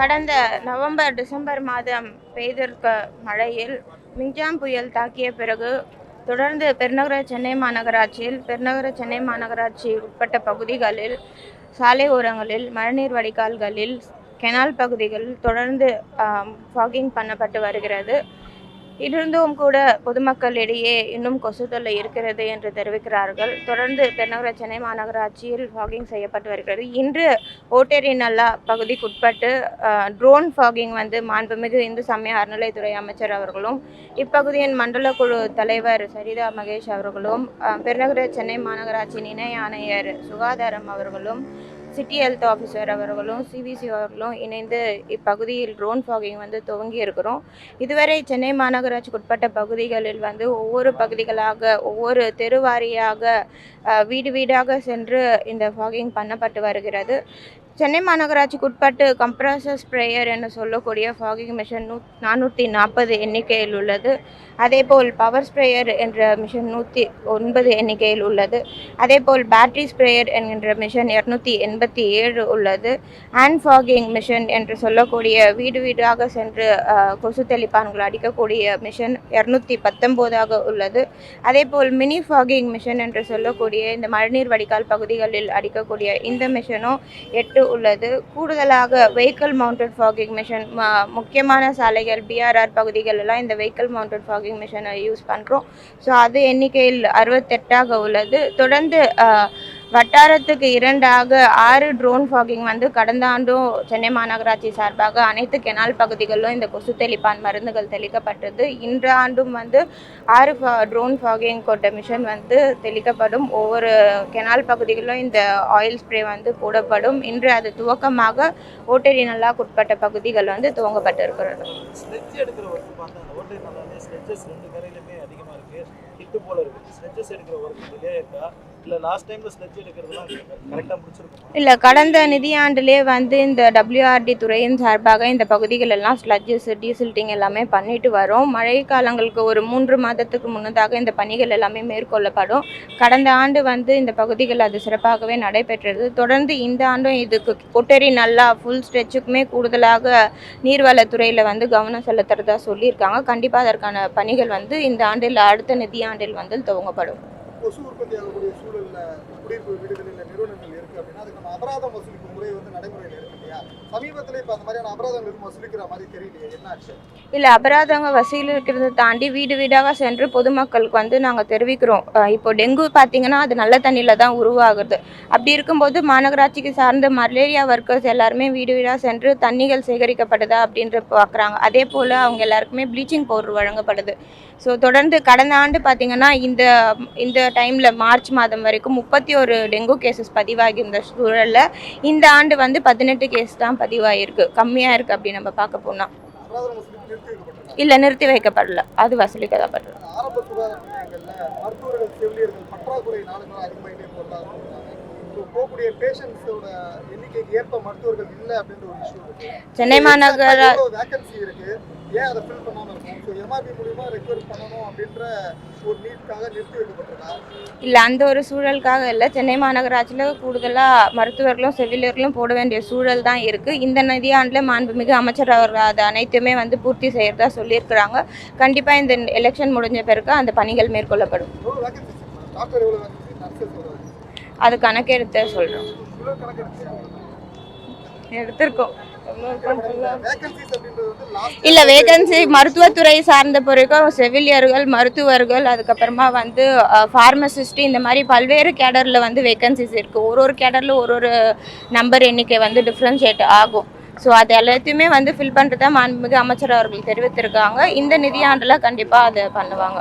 கடந்த November December மாதம் பெய்திருக்க மழையில் மிஞ்சாம் புயல் தாக்கிய பிறகு தொடர்ந்து பெருநகர சென்னை மாநகராட்சியில் பெருநகர சென்னை மாநகராட்சி உட்பட்ட பகுதிகளில் சாலை ஓரங்களில் மழைநீர் வடிகால்களில் கெனால் பகுதிகளில் தொடர்ந்து ஃபாகிங் பண்ணப்பட்டு வருகிறது. இருந்தும் கூட பொதுமக்களிடையே இன்னும் கொசு தொல்லை இருக்கிறது என்று தெரிவிக்கிறார்கள். தொடர்ந்து பெருநகர சென்னை மாநகராட்சியில் ஃபாகிங் செய்யப்பட்டு வருகிறது. இன்று ஓட்டேரி நல்லா பகுதிக்குட்பட்டு ட்ரோன் ஃபாகிங் வந்து மாண்புமிகு இந்து சமய அறநிலைத்துறை அமைச்சர் அவர்களும் இப்பகுதியின் மண்டல குழு தலைவர் சரிதா மகேஷ் அவர்களும் பெருநகர சென்னை மாநகராட்சியின் இணை ஆணையர் சுகாதாரம் அவர்களும் சிட்டி ஹெல்த் ஆஃபீஸர் அவர்களும் சிவிசி அவர்களும் இணைந்து இப்பகுதியில் ட்ரோன் ஃபாகிங் வந்து துவங்கி இருக்கிறோம். இதுவரை சென்னை மாநகராட்சிக்கு உட்பட்ட பகுதிகளில் வந்து ஒவ்வொரு பகுதிகளாக ஒவ்வொரு தெருவாரியாக வீடு வீடாக சென்று இந்த ஃபாகிங் பண்ணப்பட்டு வருகிறது. சென்னை மாநகராட்சிக்கு உட்பட்டு கம்ப்ரஸர் ஸ்ப்ரேயர் என்று சொல்லக்கூடிய ஃபாகிங் மிஷின் நூ நானூற்றி நாற்பது எண்ணிக்கையில் உள்ளது. அதேபோல் பவர் ஸ்ப்ரேயர் என்ற மிஷின் நூற்றி ஒன்பது எண்ணிக்கையில் உள்ளது. அதேபோல் பேட்டரி ஸ்ப்ரேயர் என்கின்ற மிஷின் இரநூத்தி எண்பத்தி ஏழு உள்ளது. ஹேண்ட் ஃபாகிங் மிஷின் என்று சொல்லக்கூடிய வீடு வீடாக சென்று கொசு தெளிப்பான்கள் அடிக்கக்கூடிய மிஷின் இரநூத்தி பத்தொம்போதாக உள்ளது. அதேபோல் மினி ஃபாகிங் மிஷின் என்று சொல்லக்கூடிய இந்த மழைநீர் வடிகால் பகுதிகளில் அடிக்கக்கூடிய இந்த மிஷனும் எட்டு உள்ளது. கூடுதலாக வெஹிக்கிள் மவுண்டட் ஃபாகிங் மிஷின் முக்கியமான சாலைகள் பிஆர்ஆர் பகுதிகளெல்லாம் இந்த வெஹிக்கிள் மவுண்டட் ஃபாகிங் மிஷினை யூஸ் பண்ணுறோம் ஸோ அது எண்ணிக்கையில் அறுபத்தெட்டாக உள்ளது. தொடர்ந்து வட்டாரத்துக்கு இரண்டாக ஆறு ட்ரோன் ஃபாகிங் வந்து கடந்த ஆண்டும் சென்னை மாநகராட்சி சார்பாக அனைத்து கெனால் பகுதிகளிலும் இந்த கொசு தெளிப்பான் மருந்துகள் தெளிக்கப்பட்டது. இன்ற ஆண்டும் வந்து ஆறு ட்ரோன் ஃபாகிங் கொண்ட மிஷன் வந்து தெளிக்கப்படும். ஒவ்வொரு கெனால் பகுதிகளிலும் இந்த ஆயில் ஸ்ப்ரே வந்து போடப்படும். இன்று அது துவக்கமாக ஓட்டேரி நல்லாக்குட்பட்ட பகுதிகள் வந்து துவங்கப்பட்டு இருக்கிறது ஸ்லெட்ஜஸ் இருக்கு. போல இருக்கு. ஸ்லெட்ஜஸ் எடுக்கிற ஒர்க் டிலே இருக்கா? இல்லை லாஸ்ட் டைம்ல ஸ்லெட்ஜ் இல்லை கடந்த நிதியாண்டிலே வந்து இந்த டபிள்யூஆர்டி துறையின் சார்பாக இந்த பகுதிகள் எல்லாம் ஸ்லட்ஜஸ் டீசில்ட்டிங் எல்லாமே பண்ணிட்டு வரோம். மழை காலங்களுக்கு ஒரு மூன்று மாதத்துக்கு முன்னதாக இந்த பணிகள் எல்லாமே மேற்கொள்ளப்படும். கடந்த ஆண்டு வந்து இந்த பகுதிகள் அது சிறப்பாகவே நடைபெற்றது. தொடர்ந்து இந்த ஆண்டும் இதுக்கு கொட்டேரி நல்லா ஃபுல் ஸ்ட்ரெச்சுக்குமே கூடுதலாக நீர்வளத்துறையில் வந்து கவனம் செலுத்துறதா சொல்லியிருக்காங்க. கண்டிப்பாக அதற்கான பணிகள் வந்து இந்த ஆண்டில் அடுத்த நிதியாண்டில் வந்து துவங்கப்படும். கொசு உற்பத்தி ஆகக்கூடிய சூழலில் குடியிருப்பு வீடுகளில் நிறுவனங்கள் இருக்குது அப்படின்னா அதுக்கு நம்ம அபராதம் வசூலிக்கும் முறை வந்து நடைமுறையில் இருக்குது இல்லையா? சமீபத்தில் இப்போ இருக்கிறது இல்லை அபராதங்க தாண்டி வீடு வீடாக சென்று பொதுமக்களுக்கு வந்து நாங்கள் தெரிவிக்கிறோம். இப்போ டெங்கு பார்த்தீங்கன்னா அது நல்ல தண்ணியில் தான் உருவாகுது. அப்படி இருக்கும்போது மாநகராட்சிக்கு சார்ந்த மலேரியா ஒர்க்கர்ஸ் எல்லாருமே வீடு வீடாக சென்று தண்ணிகள் சேகரிக்கப்படுதா அப்படின்ற பார்க்குறாங்க அதே போல் அவங்க எல்லாருக்குமே ப்ளீச்சிங் பவுடர் வழங்கப்படுது. ஸோ தொடர்ந்து கடந்த ஆண்டு பார்த்தீங்கன்னா இந்த இந்த டைமில் மார்ச் மாதம் வரைக்கும் முப்பத்தி ஒரு டெங்கு கேசஸ் பதிவாகியிருந்த சூழலில் இந்த ஆண்டு வந்து பதினெட்டு கேஸ் தான் பதிவாகிருக்கு கம்மியாக இருக்குது அப்படி நம்ம பார்க்க போனால் இல்லை நிறுத்தி வைக்கப்படல. அது இருக்கு சென்னை மாநகர ஏன் அதை ஃபில் பண்ணாம இருக்கும் ஸோ எம்ஆர்பி மூலியமா ரெக்யூர் பண்ணணும் அப்படின்ற ஒரு நீட்காக நிறுத்தி வைக்கப்பட்டிருக்கா? இல்லை அந்த ஒரு சூழலுக்காக இல்லை. சென்னை மாநகராட்சியில் கூடுதலாக மருத்துவர்களும் செவிலியர்களும் போட வேண்டிய சூழல் தான் இருக்குது இந்த நிதியாண்டில் மாண்புமிகு அமைச்சர் அவர்கள் அது அனைத்துமே வந்து பூர்த்தி செய்கிறதா சொல்லியிருக்கிறாங்க. கண்டிப்பாக இந்த எலெக்ஷன் முடிஞ்ச பிறகு அந்த பணிகள் மேற்கொள்ளப்படும். அது கணக்கெடுத்து சொல்கிறோம் எடுத்திருக்கோம். இல்ல இல்லை வேகன்சி மருத்துவத்துறை சார்ந்த பிறகு செவிலியர்கள் மருத்துவர்கள் அதுக்கப்புறமா வந்து ஃபார்மசிஸ்ட் இந்த மாதிரி பல்வேறு கேடரில் வந்து வேகன்சிஸ் இருக்குது ஒரு ஒரு கேடரில் ஒரு ஒரு நம்பர் எண்ணிக்கை வந்து டிஃப்ரென்ஷியேட் ஆகும். ஸோ அது எல்லாத்தையுமே வந்து ஃபில் பண்ணுறதா மாண்புமிகு அமைச்சர் அவர்கள் தெரிவித்திருக்காங்க. இந்த நிதியாண்டில் கண்டிப்பாக அதை பண்ணுவாங்க.